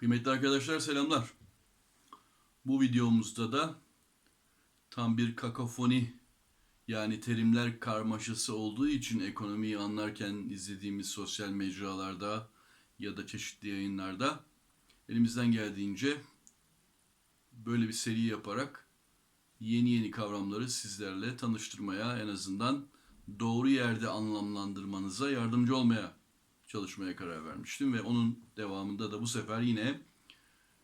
Kıymetli arkadaşlar selamlar. Bu videomuzda da tam bir kakafoni yani terimler karmaşası olduğu için ekonomiyi anlarken izlediğimiz sosyal mecralarda ya da çeşitli yayınlarda elimizden geldiğince böyle bir seri yaparak yeni yeni kavramları sizlerle tanıştırmaya en azından doğru yerde anlamlandırmanıza yardımcı olmaya çalışmaya karar vermiştim ve onun devamında da bu sefer yine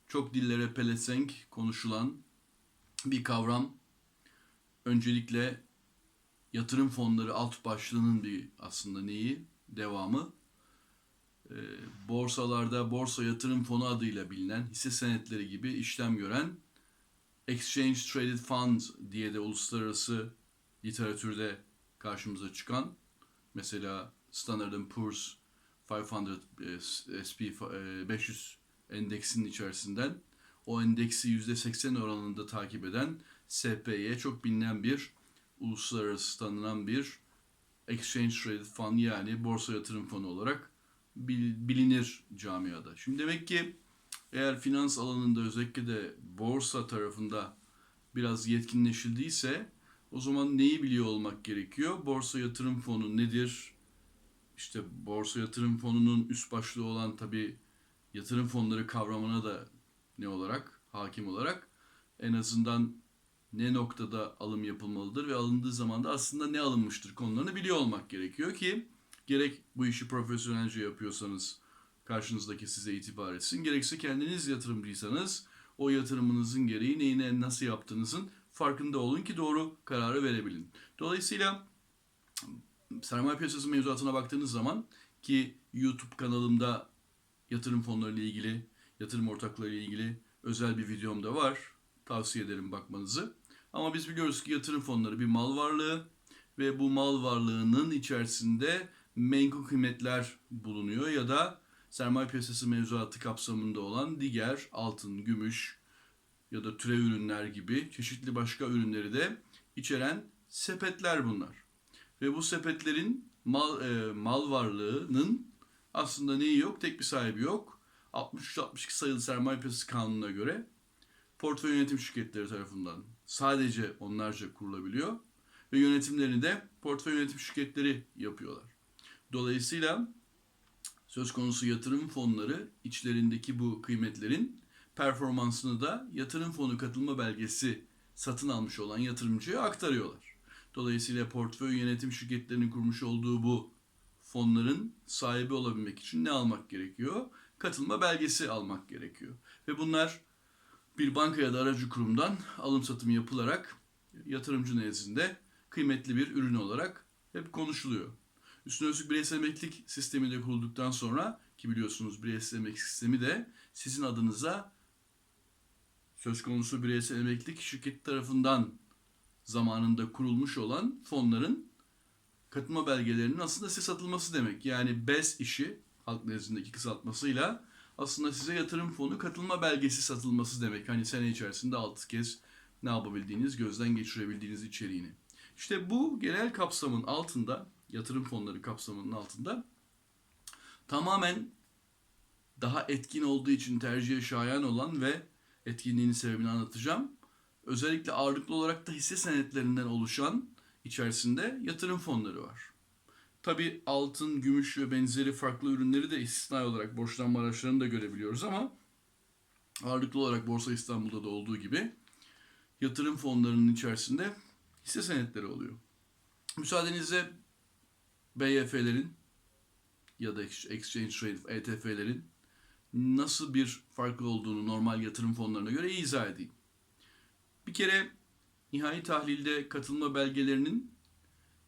çok dillere pelesenk konuşulan bir kavram. Öncelikle yatırım fonları alt başlığının bir aslında neyi? Devamı. Ee, borsalarda borsa yatırım fonu adıyla bilinen hisse senetleri gibi işlem gören Exchange Traded Funds diye de uluslararası literatürde karşımıza çıkan mesela Standard Poor's 500 e, SP e, 500 endeksinin içerisinden o endeksi %80 oranında takip eden SPY çok bilinen bir uluslararası tanınan bir Exchange Traded Fund yani borsa yatırım fonu olarak bil- bilinir camiada. Şimdi demek ki eğer finans alanında özellikle de borsa tarafında biraz yetkinleşildiyse o zaman neyi biliyor olmak gerekiyor? Borsa yatırım fonu nedir? İşte borsa yatırım fonunun üst başlığı olan tabi yatırım fonları kavramına da ne olarak hakim olarak en azından ne noktada alım yapılmalıdır ve alındığı zaman da aslında ne alınmıştır konularını biliyor olmak gerekiyor ki gerek bu işi profesyonelce yapıyorsanız karşınızdaki size itibar etsin gerekse kendiniz yatırımcıysanız o yatırımınızın gereği neyi ne- nasıl yaptığınızın farkında olun ki doğru kararı verebilin. Dolayısıyla sermaye piyasası mevzuatına baktığınız zaman ki YouTube kanalımda yatırım fonları ile ilgili, yatırım ortakları ile ilgili özel bir videom da var. Tavsiye ederim bakmanızı. Ama biz biliyoruz ki yatırım fonları bir mal varlığı ve bu mal varlığının içerisinde menkul kıymetler bulunuyor ya da sermaye piyasası mevzuatı kapsamında olan diğer altın, gümüş ya da türev ürünler gibi çeşitli başka ürünleri de içeren sepetler bunlar. Ve bu sepetlerin mal e, mal varlığının aslında neyi yok? Tek bir sahibi yok. 63-62 sayılı sermaye piyasası kanununa göre portföy yönetim şirketleri tarafından sadece onlarca kurulabiliyor ve yönetimlerini de portföy yönetim şirketleri yapıyorlar. Dolayısıyla söz konusu yatırım fonları içlerindeki bu kıymetlerin performansını da yatırım fonu katılma belgesi satın almış olan yatırımcıya aktarıyorlar. Dolayısıyla portföy yönetim şirketlerinin kurmuş olduğu bu fonların sahibi olabilmek için ne almak gerekiyor? Katılma belgesi almak gerekiyor. Ve bunlar bir banka ya da aracı kurumdan alım satım yapılarak yatırımcı nezdinde kıymetli bir ürün olarak hep konuşuluyor. Üstüne üstlük bireysel emeklilik sistemi de kurulduktan sonra ki biliyorsunuz bireysel emeklilik sistemi de sizin adınıza söz konusu bireysel emeklilik şirketi tarafından zamanında kurulmuş olan fonların katılma belgelerinin aslında size satılması demek. Yani BES işi halk nezdindeki kısaltmasıyla aslında size yatırım fonu katılma belgesi satılması demek. Hani sene içerisinde 6 kez ne yapabildiğiniz, gözden geçirebildiğiniz içeriğini. İşte bu genel kapsamın altında, yatırım fonları kapsamının altında tamamen daha etkin olduğu için tercihe şayan olan ve etkinliğinin sebebini anlatacağım. Özellikle ağırlıklı olarak da hisse senetlerinden oluşan içerisinde yatırım fonları var. Tabi altın, gümüş ve benzeri farklı ürünleri de istisnai olarak borçlanma araçlarını da görebiliyoruz ama ağırlıklı olarak Borsa İstanbul'da da olduğu gibi yatırım fonlarının içerisinde hisse senetleri oluyor. Müsaadenizle BYF'lerin ya da Exchange Traded ETF'lerin nasıl bir farkı olduğunu normal yatırım fonlarına göre izah edeyim. Bir kere nihai tahlilde katılma belgelerinin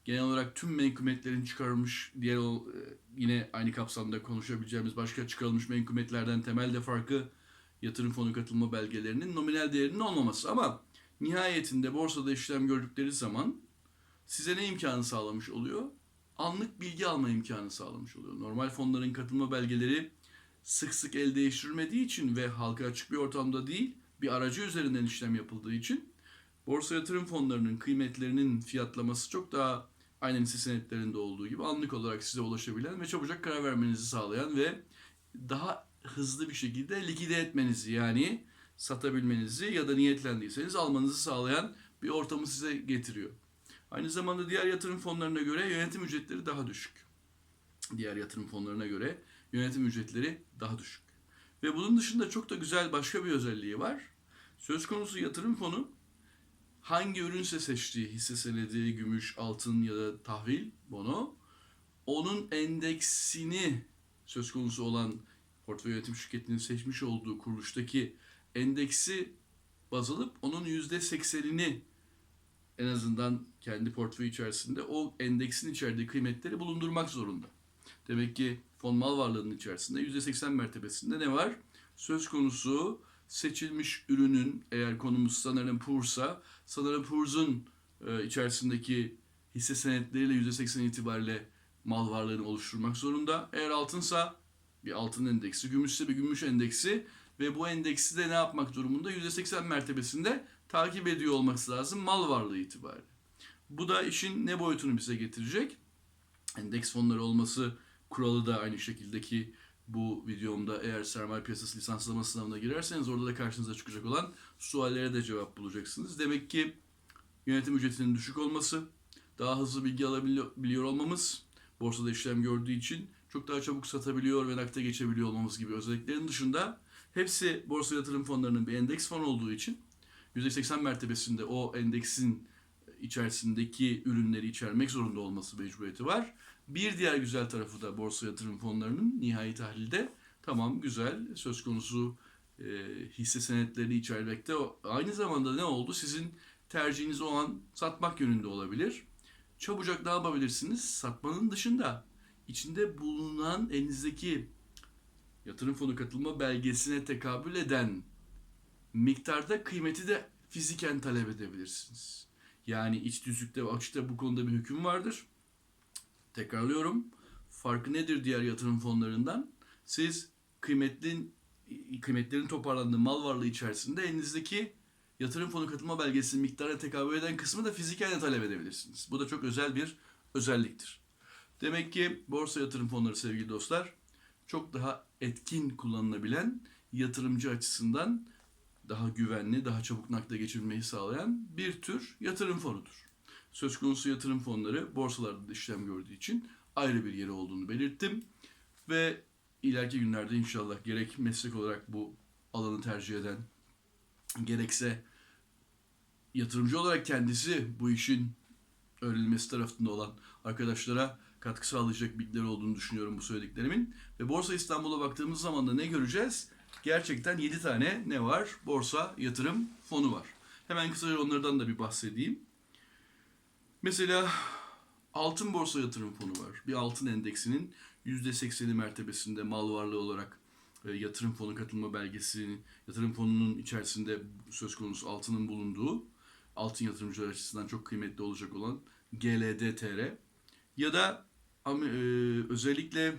genel olarak tüm menkumetlerin çıkarılmış diğer e, yine aynı kapsamda konuşabileceğimiz başka çıkarılmış menkumetlerden temelde farkı yatırım fonu katılma belgelerinin nominal değerinin olmaması ama nihayetinde borsada işlem gördükleri zaman size ne imkanı sağlamış oluyor? Anlık bilgi alma imkanı sağlamış oluyor. Normal fonların katılma belgeleri sık sık el değiştirmediği için ve halka açık bir ortamda değil, bir aracı üzerinden işlem yapıldığı için borsa yatırım fonlarının kıymetlerinin fiyatlaması çok daha aynen hisse senetlerinde olduğu gibi anlık olarak size ulaşabilen ve çabucak karar vermenizi sağlayan ve daha hızlı bir şekilde likide etmenizi yani satabilmenizi ya da niyetlendiyseniz almanızı sağlayan bir ortamı size getiriyor. Aynı zamanda diğer yatırım fonlarına göre yönetim ücretleri daha düşük. Diğer yatırım fonlarına göre yönetim ücretleri daha düşük. Ve bunun dışında çok da güzel başka bir özelliği var. Söz konusu yatırım fonu hangi ürünse seçtiği hisse senedi, gümüş, altın ya da tahvil bono onun endeksini söz konusu olan portföy yönetim şirketinin seçmiş olduğu kuruluştaki endeksi baz alıp onun yüzde seksenini en azından kendi portföy içerisinde o endeksin içerdiği kıymetleri bulundurmak zorunda. Demek ki fon mal varlığının içerisinde yüzde seksen mertebesinde ne var? Söz konusu seçilmiş ürünün eğer konumuz Standard Poor'sa Standard Poor's'un e, içerisindeki hisse senetleriyle yüzde seksen itibariyle mal varlığını oluşturmak zorunda. Eğer altınsa bir altın endeksi, gümüşse bir gümüş endeksi ve bu endeksi de ne yapmak durumunda? %80 mertebesinde takip ediyor olması lazım mal varlığı itibariyle. Bu da işin ne boyutunu bize getirecek? Endeks fonları olması kuralı da aynı şekildeki bu videomda eğer sermaye piyasası lisanslama sınavına girerseniz orada da karşınıza çıkacak olan suallere de cevap bulacaksınız. Demek ki yönetim ücretinin düşük olması, daha hızlı bilgi alabiliyor olmamız, borsada işlem gördüğü için çok daha çabuk satabiliyor ve nakde geçebiliyor olmamız gibi özelliklerin dışında hepsi borsa yatırım fonlarının bir endeks fon olduğu için %80 mertebesinde o endeksin içerisindeki ürünleri içermek zorunda olması mecburiyeti var. Bir diğer güzel tarafı da borsa yatırım fonlarının nihai tahlilde tamam güzel söz konusu e, hisse senetlerini içermekte. Aynı zamanda ne oldu? Sizin tercihiniz o an satmak yönünde olabilir. Çabucak ne yapabilirsiniz? Satmanın dışında içinde bulunan elinizdeki yatırım fonu katılma belgesine tekabül eden miktarda kıymeti de fiziken talep edebilirsiniz. Yani iç düzlükte ve açıkta bu konuda bir hüküm vardır. Tekrarlıyorum. Farkı nedir diğer yatırım fonlarından? Siz kıymetli kıymetlerin toparlandığı mal varlığı içerisinde elinizdeki yatırım fonu katılma belgesinin miktarına tekabül eden kısmı da fiziken talep edebilirsiniz. Bu da çok özel bir özelliktir. Demek ki borsa yatırım fonları sevgili dostlar çok daha etkin kullanılabilen yatırımcı açısından daha güvenli, daha çabuk nakde geçirmeyi sağlayan bir tür yatırım fonudur. Söz konusu yatırım fonları borsalarda da işlem gördüğü için ayrı bir yeri olduğunu belirttim. Ve ileriki günlerde inşallah gerek meslek olarak bu alanı tercih eden, gerekse yatırımcı olarak kendisi bu işin öğrenilmesi tarafında olan arkadaşlara katkı sağlayacak bilgiler olduğunu düşünüyorum bu söylediklerimin. Ve Borsa İstanbul'a baktığımız zaman da ne göreceğiz? Gerçekten 7 tane ne var? Borsa yatırım fonu var. Hemen kısaca onlardan da bir bahsedeyim. Mesela altın borsa yatırım fonu var. Bir altın endeksinin %80'i mertebesinde mal varlığı olarak e, yatırım fonu katılma belgesini, yatırım fonunun içerisinde söz konusu altının bulunduğu, altın yatırımcılar açısından çok kıymetli olacak olan GLDTR ya da e, özellikle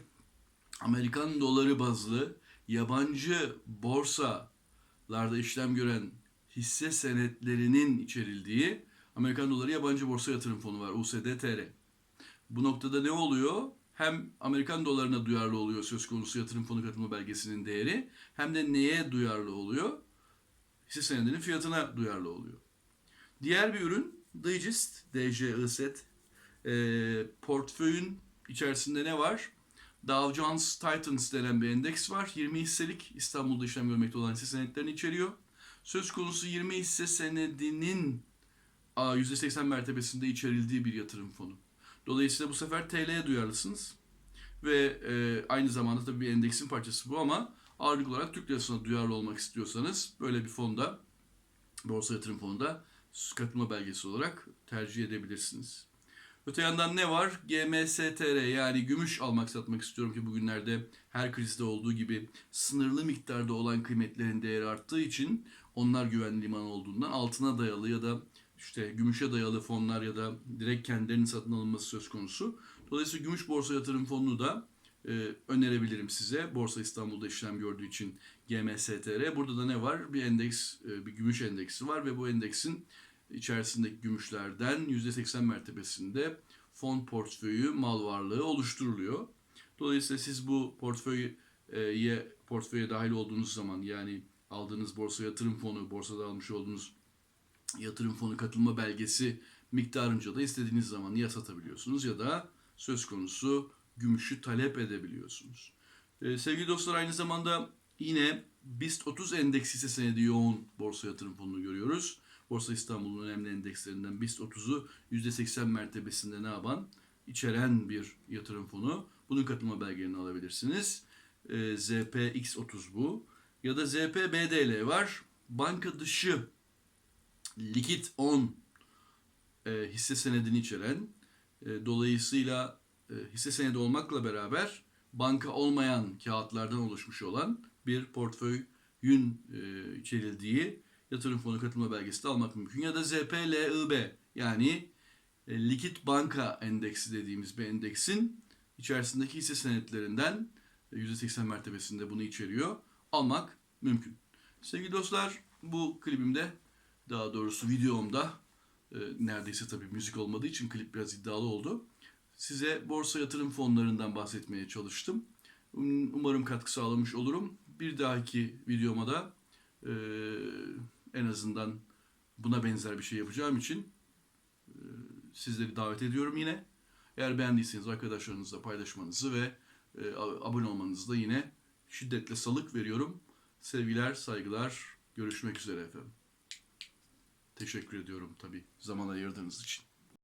Amerikan doları bazlı yabancı borsalarda işlem gören hisse senetlerinin içerildiği Amerikan doları yabancı borsa yatırım fonu var USDTR. Bu noktada ne oluyor? Hem Amerikan dolarına duyarlı oluyor söz konusu yatırım fonu katılma belgesinin değeri hem de neye duyarlı oluyor? Hisse senedinin fiyatına duyarlı oluyor. Diğer bir ürün Digest, DJIZ. E, portföyün içerisinde ne var? Dow Jones Titans denen bir endeks var. 20 hisselik İstanbul'da işlem görmekte olan hisse senetlerini içeriyor. Söz konusu 20 hisse senedinin %80 mertebesinde içerildiği bir yatırım fonu. Dolayısıyla bu sefer TL'ye duyarlısınız. Ve e, aynı zamanda tabii bir endeksin parçası bu ama ağırlık olarak Türk lirasına duyarlı olmak istiyorsanız böyle bir fonda, borsa yatırım fonunda katılma belgesi olarak tercih edebilirsiniz. Öte yandan ne var? GMSTR yani gümüş almak satmak istiyorum ki bugünlerde her krizde olduğu gibi sınırlı miktarda olan kıymetlerin değeri arttığı için onlar güvenli liman olduğundan altına dayalı ya da işte gümüşe dayalı fonlar ya da direkt kendilerinin satın alınması söz konusu. Dolayısıyla gümüş borsa yatırım fonunu da e, önerebilirim size. Borsa İstanbul'da işlem gördüğü için GMSTR. Burada da ne var? Bir endeks, e, bir gümüş endeksi var ve bu endeksin içerisindeki gümüşlerden %80 mertebesinde fon portföyü mal varlığı oluşturuluyor. Dolayısıyla siz bu portföyü portföye dahil olduğunuz zaman yani aldığınız borsa yatırım fonu, borsada almış olduğunuz yatırım fonu katılma belgesi miktarınca da istediğiniz zaman ya satabiliyorsunuz ya da söz konusu gümüşü talep edebiliyorsunuz. Ee, sevgili dostlar aynı zamanda yine BIST 30 endeks hisse senedi yoğun borsa yatırım fonunu görüyoruz. Borsa İstanbul'un önemli endekslerinden BIST 30'u %80 mertebesinde ne yapan? içeren bir yatırım fonu. Bunun katılma belgelerini alabilirsiniz. Ee, ZPX30 bu. Ya da ZPBDL var. Banka dışı likit 10 e, hisse senedini içeren e, dolayısıyla e, hisse senedi olmakla beraber banka olmayan kağıtlardan oluşmuş olan bir portföyün e, içerildiği yatırım fonu katılma belgesi de almak mümkün. Ya da ZPLIB yani e, likit banka endeksi dediğimiz bir endeksin içerisindeki hisse senetlerinden e, %80 mertebesinde bunu içeriyor. Almak mümkün. Sevgili dostlar bu klibimde daha doğrusu videomda e, neredeyse tabii müzik olmadığı için klip biraz iddialı oldu. Size borsa yatırım fonlarından bahsetmeye çalıştım. Um- Umarım katkı sağlamış olurum. Bir dahaki videoma da e, en azından buna benzer bir şey yapacağım için e, sizleri davet ediyorum yine. Eğer beğendiyseniz arkadaşlarınızla paylaşmanızı ve e, abone olmanızı da yine şiddetle salık veriyorum. Sevgiler, saygılar. Görüşmek üzere efendim. Teşekkür ediyorum tabii zaman ayırdığınız için.